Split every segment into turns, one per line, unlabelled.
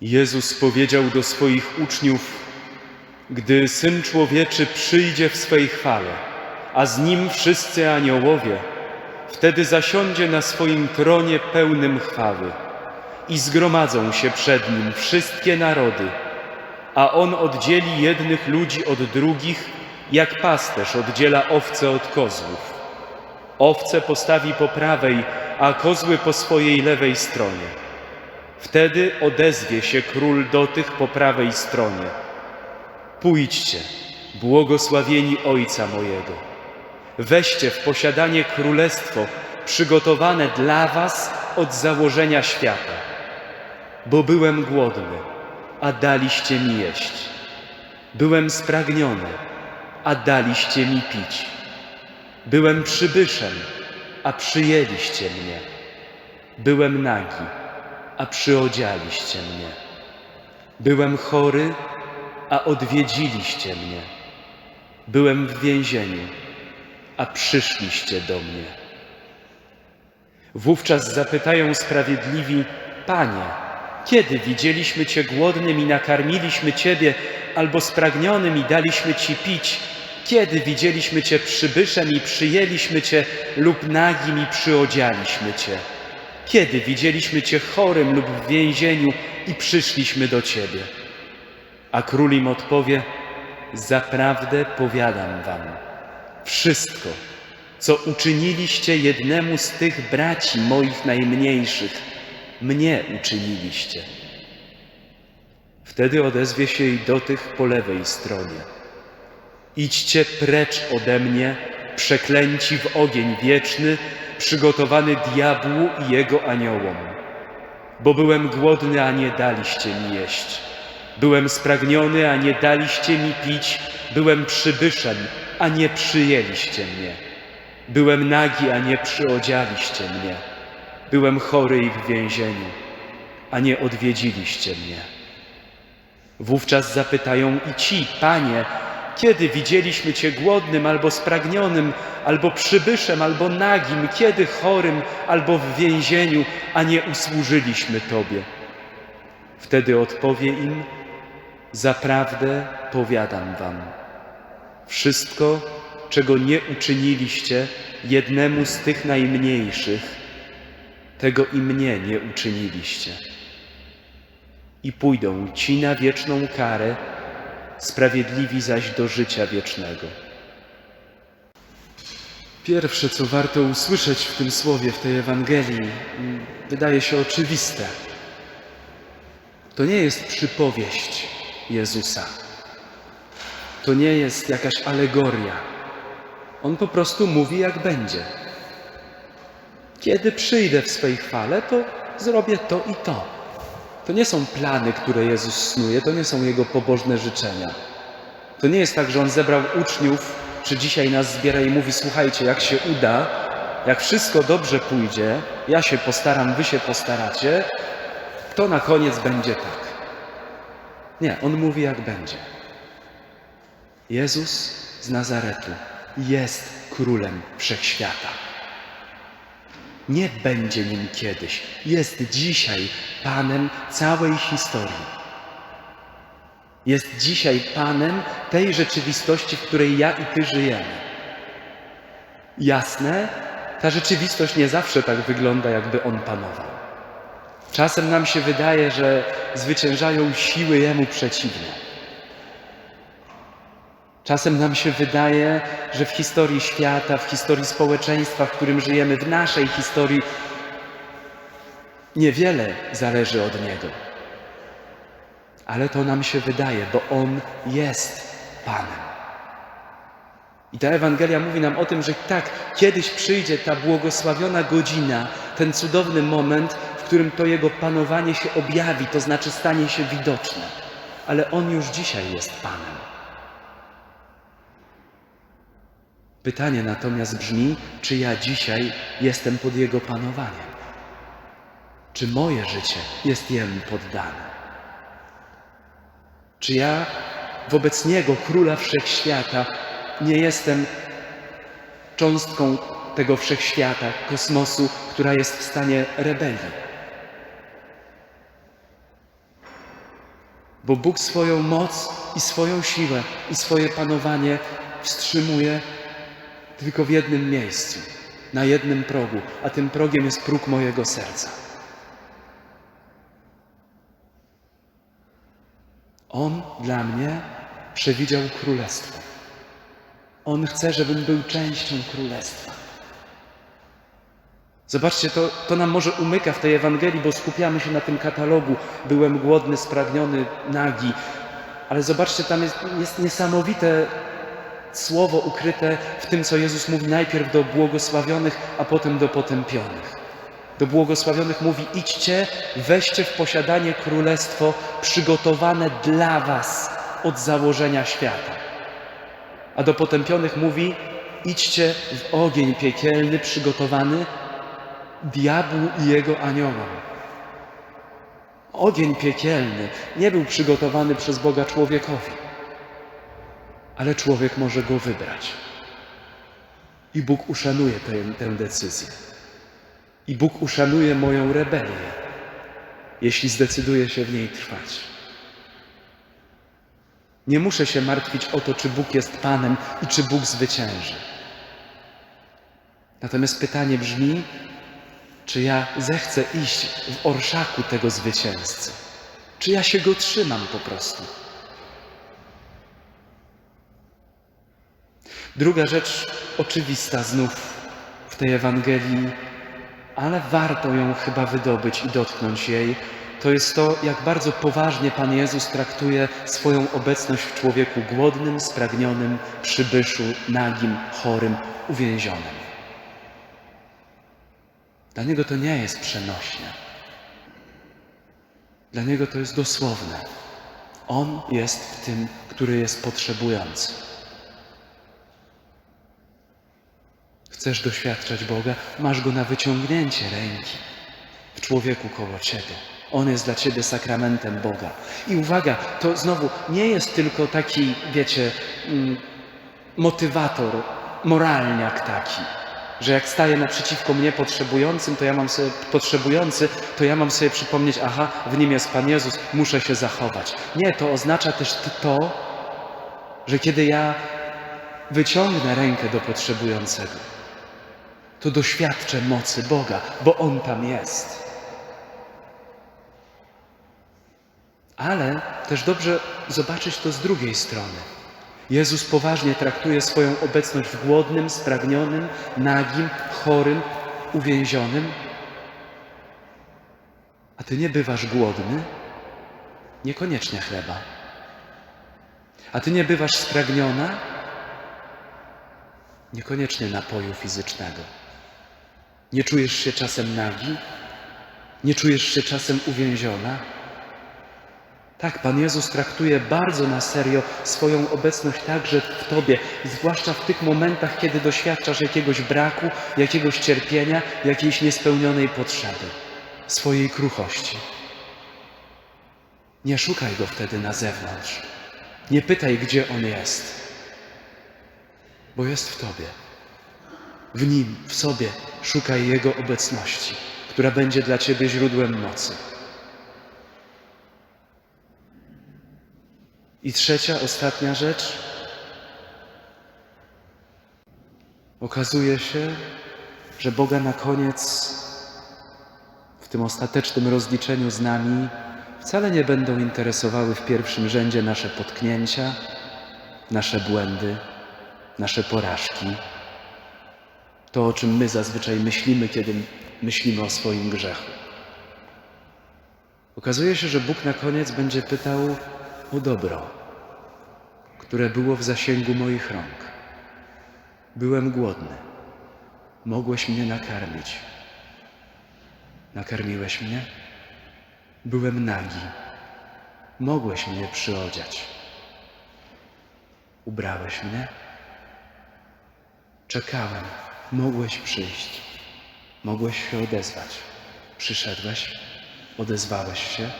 Jezus powiedział do swoich uczniów: Gdy syn człowieczy przyjdzie w swej chwale, a z nim wszyscy aniołowie, wtedy zasiądzie na swoim tronie pełnym chwały i zgromadzą się przed nim wszystkie narody, a on oddzieli jednych ludzi od drugich, jak pasterz oddziela owce od kozłów. Owce postawi po prawej, a kozły po swojej lewej stronie. Wtedy odezwie się król do tych po prawej stronie. Pójdźcie, błogosławieni Ojca mojego. Weźcie w posiadanie królestwo przygotowane dla was od założenia świata. Bo byłem głodny, a daliście mi jeść. Byłem spragniony, a daliście mi pić. Byłem przybyszem, a przyjęliście mnie. Byłem nagi, a przyodzialiście mnie. Byłem chory, a odwiedziliście mnie. Byłem w więzieniu, a przyszliście do mnie. Wówczas zapytają sprawiedliwi: Panie, kiedy widzieliśmy Cię głodnym i nakarmiliśmy Ciebie, albo spragnionym i daliśmy Ci pić? Kiedy widzieliśmy Cię przybyszem i przyjęliśmy Cię, lub nagim i przyodzialiśmy Cię? Kiedy widzieliśmy Cię chorym lub w więzieniu i przyszliśmy do Ciebie? A król im odpowie: Zaprawdę powiadam Wam, wszystko, co uczyniliście jednemu z tych braci moich najmniejszych, mnie uczyniliście. Wtedy odezwie się i do tych po lewej stronie. Idźcie precz ode mnie, przeklęci w ogień wieczny, przygotowany diabłu i jego aniołom. Bo byłem głodny, a nie daliście mi jeść. Byłem spragniony, a nie daliście mi pić. Byłem przybyszem, a nie przyjęliście mnie. Byłem nagi, a nie przyodzialiście mnie. Byłem chory i w więzieniu, a nie odwiedziliście mnie. Wówczas zapytają i ci, Panie, kiedy widzieliśmy Cię głodnym, albo spragnionym, albo przybyszem, albo nagim, kiedy chorym, albo w więzieniu, a nie usłużyliśmy Tobie? Wtedy odpowie im, zaprawdę powiadam Wam, wszystko, czego nie uczyniliście jednemu z tych najmniejszych, tego i mnie nie uczyniliście. I pójdą ci na wieczną karę, sprawiedliwi zaś do życia wiecznego. Pierwsze, co warto usłyszeć w tym słowie, w tej Ewangelii, mm, wydaje się oczywiste. To nie jest przypowieść Jezusa. To nie jest jakaś alegoria. On po prostu mówi, jak będzie. Kiedy przyjdę w swej chwale, to zrobię to i to. To nie są plany, które Jezus snuje, to nie są Jego pobożne życzenia. To nie jest tak, że On zebrał uczniów, czy dzisiaj nas zbiera i mówi, słuchajcie, jak się uda, jak wszystko dobrze pójdzie, ja się postaram, wy się postaracie, to na koniec będzie tak. Nie, On mówi, jak będzie. Jezus z Nazaretu jest królem wszechświata. Nie będzie nim kiedyś, jest dzisiaj Panem całej historii. Jest dzisiaj Panem tej rzeczywistości, w której ja i Ty żyjemy. Jasne, ta rzeczywistość nie zawsze tak wygląda, jakby On panował. Czasem nam się wydaje, że zwyciężają siły Jemu przeciwne. Czasem nam się wydaje, że w historii świata, w historii społeczeństwa, w którym żyjemy, w naszej historii, niewiele zależy od Niego. Ale to nam się wydaje, bo On jest Panem. I ta Ewangelia mówi nam o tym, że tak, kiedyś przyjdzie ta błogosławiona godzina, ten cudowny moment, w którym to Jego panowanie się objawi, to znaczy stanie się widoczne. Ale On już dzisiaj jest Panem. Pytanie natomiast brzmi, czy ja dzisiaj jestem pod Jego panowaniem? Czy moje życie jest Jemu poddane? Czy ja wobec Niego, Króla Wszechświata, nie jestem cząstką tego wszechświata, kosmosu, która jest w stanie rebelii? Bo Bóg swoją moc i swoją siłę i swoje panowanie wstrzymuje tylko w jednym miejscu, na jednym progu, a tym progiem jest próg mojego serca. On dla mnie przewidział królestwo. On chce, żebym był częścią królestwa. Zobaczcie, to, to nam może umyka w tej Ewangelii, bo skupiamy się na tym katalogu. Byłem głodny, spragniony, nagi. Ale zobaczcie, tam jest, jest niesamowite słowo ukryte w tym, co Jezus mówi najpierw do błogosławionych, a potem do potępionych. Do błogosławionych mówi: idźcie, weźcie w posiadanie królestwo przygotowane dla was od założenia świata. A do potępionych mówi: idźcie w ogień piekielny przygotowany diabłu i jego aniołom. Ogień piekielny nie był przygotowany przez Boga człowiekowi, ale człowiek może go wybrać. I Bóg uszanuje tę, tę decyzję. I Bóg uszanuje moją rebelię, jeśli zdecyduję się w niej trwać. Nie muszę się martwić o to, czy Bóg jest Panem i czy Bóg zwycięży. Natomiast pytanie brzmi, czy ja zechcę iść w orszaku tego zwycięzcy? Czy ja się go trzymam po prostu? Druga rzecz oczywista znów w tej Ewangelii, ale warto ją chyba wydobyć i dotknąć jej, to jest to, jak bardzo poważnie Pan Jezus traktuje swoją obecność w człowieku głodnym, spragnionym, przybyszu, nagim, chorym, uwięzionym. Dla Niego to nie jest przenośne. Dla Niego to jest dosłowne. On jest w tym, który jest potrzebujący. Chcesz doświadczać Boga? Masz Go na wyciągnięcie ręki w człowieku koło Ciebie. On jest dla Ciebie sakramentem Boga. I uwaga, to znowu nie jest tylko taki, wiecie, mm, motywator, moralniak taki, że jak staje naprzeciwko mnie potrzebującym, to ja mam sobie potrzebujący, to ja mam sobie przypomnieć, aha, w nim jest Pan Jezus, muszę się zachować. Nie, to oznacza też to, że kiedy ja wyciągnę rękę do potrzebującego, to doświadczę mocy Boga, bo On tam jest. Ale też dobrze zobaczyć to z drugiej strony. Jezus poważnie traktuje swoją obecność w głodnym, spragnionym, nagim, chorym, uwięzionym. A ty nie bywasz głodny? Niekoniecznie chleba. A ty nie bywasz spragniona? Niekoniecznie napoju fizycznego. Nie czujesz się czasem nagi? Nie czujesz się czasem uwięziona? Tak, Pan Jezus traktuje bardzo na serio swoją obecność także w Tobie, zwłaszcza w tych momentach, kiedy doświadczasz jakiegoś braku, jakiegoś cierpienia, jakiejś niespełnionej potrzeby, swojej kruchości. Nie szukaj Go wtedy na zewnątrz. Nie pytaj, gdzie On jest, bo jest w Tobie. W Nim, w sobie szukaj Jego obecności, która będzie dla Ciebie źródłem mocy. I trzecia, ostatnia rzecz. Okazuje się, że Boga na koniec w tym ostatecznym rozliczeniu z nami wcale nie będą interesowały w pierwszym rzędzie nasze potknięcia, nasze błędy, nasze porażki. To, o czym my zazwyczaj myślimy, kiedy myślimy o swoim grzechu. Okazuje się, że Bóg na koniec będzie pytał o dobro które było w zasięgu moich rąk. Byłem głodny. Mogłeś mnie nakarmić. Nakarmiłeś mnie? Byłem nagi. Mogłeś mnie przyodziać. Ubrałeś mnie? Czekałem. Mogłeś przyjść. Mogłeś się odezwać. Przyszedłeś? Odezwałeś się?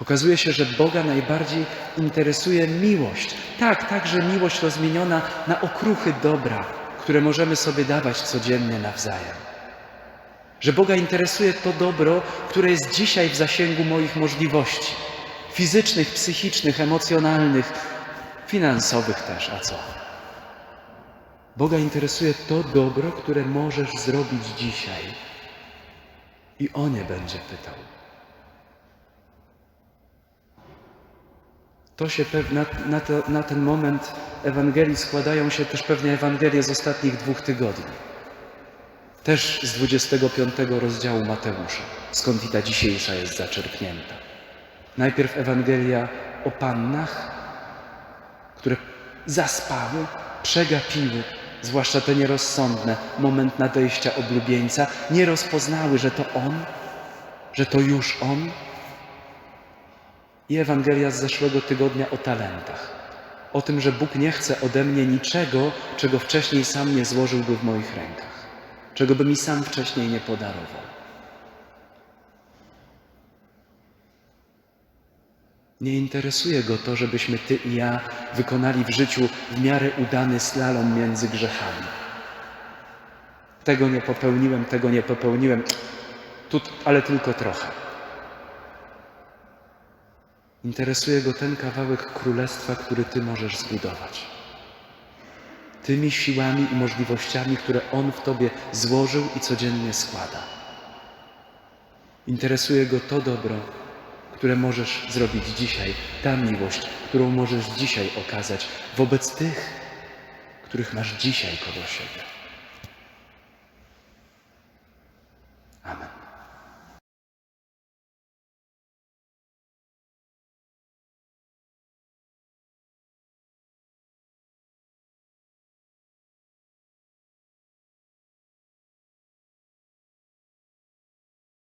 Okazuje się, że Boga najbardziej interesuje miłość. Tak, także miłość rozmieniona na okruchy dobra, które możemy sobie dawać codziennie nawzajem. Że Boga interesuje to dobro, które jest dzisiaj w zasięgu moich możliwości. fizycznych, psychicznych, emocjonalnych, finansowych też, a co? Boga interesuje to dobro, które możesz zrobić dzisiaj. I o nie będzie pytał. To się na, na, to, na ten moment Ewangelii składają się też pewnie Ewangelie z ostatnich dwóch tygodni. Też z 25 rozdziału Mateusza, skąd i ta dzisiejsza jest zaczerpnięta. Najpierw Ewangelia o pannach, które zaspały, przegapiły, zwłaszcza te nierozsądne, moment nadejścia oblubieńca, nie rozpoznały, że to on, że to już on. I Ewangelia z zeszłego tygodnia o talentach. O tym, że Bóg nie chce ode mnie niczego, czego wcześniej sam nie złożyłby w moich rękach, czego by mi sam wcześniej nie podarował. Nie interesuje go to, żebyśmy ty i ja wykonali w życiu w miarę udany slalom między grzechami. Tego nie popełniłem, tego nie popełniłem, tu, ale tylko trochę. Interesuje go ten kawałek królestwa, który ty możesz zbudować. Tymi siłami i możliwościami, które on w tobie złożył i codziennie składa. Interesuje go to dobro, które możesz zrobić dzisiaj, ta miłość, którą możesz dzisiaj okazać wobec tych, których masz dzisiaj koło siebie.